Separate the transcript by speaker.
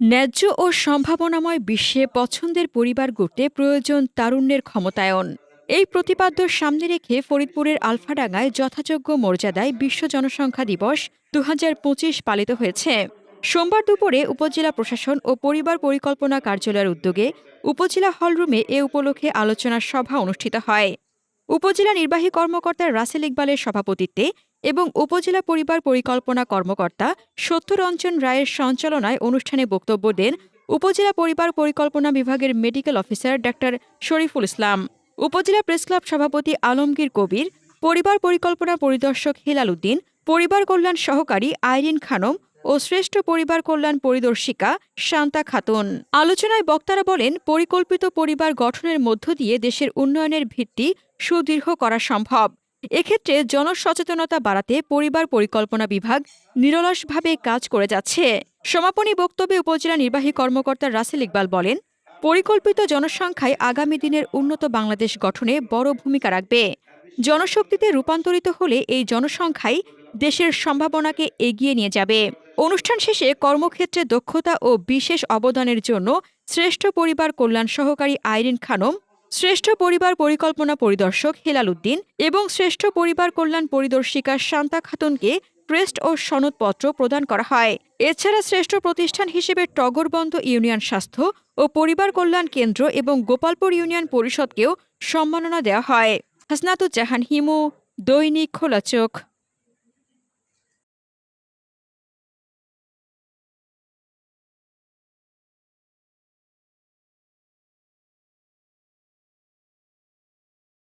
Speaker 1: ন্যায্য ও সম্ভাবনাময় বিশ্বে পছন্দের পরিবার গড়তে প্রয়োজন তারুণ্যের ক্ষমতায়ন। এই প্রতিপাদ্য সামনে রেখে ফরিদপুরের আলফাডাঙ্গায় যথাযোগ্য মর্যাদায় বিশ্ব জনসংখ্যা দিবস দু হাজার পঁচিশ পালিত হয়েছে। সোমবার দুপুরে উপজেলা প্রশাসন ও পরিবার পরিকল্পনা কার্যালয়ের উদ্যোগে উপজেলা হলরুমে এ উপলক্ষে আলোচনা সভা অনুষ্ঠিত হয়। উপজেলা নির্বাহী কর্মকর্তা রাসেল ইকবালের সভাপতিত্বে এবং উপজেলা পরিবার পরিকল্পনা কর্মকর্তা সত্যরঞ্জন রায়ের সঞ্চালনায় অনুষ্ঠানে বক্তব্য দেন উপজেলা পরিবার পরিকল্পনা বিভাগের medical officer doctor Shariful Islam, উপজেলা প্রেসক্লাব সভাপতি আলমগীর কবির, পরিবার পরিকল্পনা পরিদর্শক হেলাল উদ্দিন, পরিবার কল্যাণ সহকারী আইরিন খানম ও শ্রেষ্ঠ পরিবার কল্যাণ পরিদর্শিকা শান্তা খাতুন। আলোচনায় বক্তারা বলেন, পরিকল্পিত পরিবার গঠনের মধ্য দিয়ে দেশের উন্নয়নের ভিত্তি সুদৃঢ় করা সম্ভব। এক্ষেত্রে জনসচেতনতা বাড়াতে পরিবার পরিকল্পনা বিভাগ নিরলসভাবে কাজ করে যাচ্ছে। সমাপনী বক্তব্যে উপজেলা নির্বাহী কর্মকর্তা রাসেল ইকবাল বলেন, পরিকল্পিত জনসংখ্যায় আগামী দিনের উন্নত বাংলাদেশ গঠনে বড় ভূমিকা রাখবে। জনশক্তিতে রূপান্তরিত হলে এই জনসংখ্যাই দেশের সম্ভাবনাকে এগিয়ে নিয়ে যাবে। অনুষ্ঠান শেষে কর্মক্ষেত্রে দক্ষতা ও বিশেষ অবদানের জন্য শ্রেষ্ঠ পরিবার কল্যাণ সহকারী আইরিন খানম শ্রেষ্ঠ পরিবার পরিকল্পনা পরিদর্শক হেলাল উদ্দিন এবং শ্রেষ্ঠ পরিবার কল্যাণ পরিদর্শিকা শান্তা খাতুনকে ক্রেস্ট ও সনদপত্র প্রদান করা হয়। এছাড়া শ্রেষ্ঠ প্রতিষ্ঠান হিসেবে টগরবন্ধ ইউনিয়ন স্বাস্থ্য ও পরিবার কল্যাণ কেন্দ্র এবং গোপালপুর ইউনিয়ন পরিষদকেও সম্মাননা দেওয়া হয়। হাসনাতুজ্জাহান হিমু, দৈনিক খোলা চোখ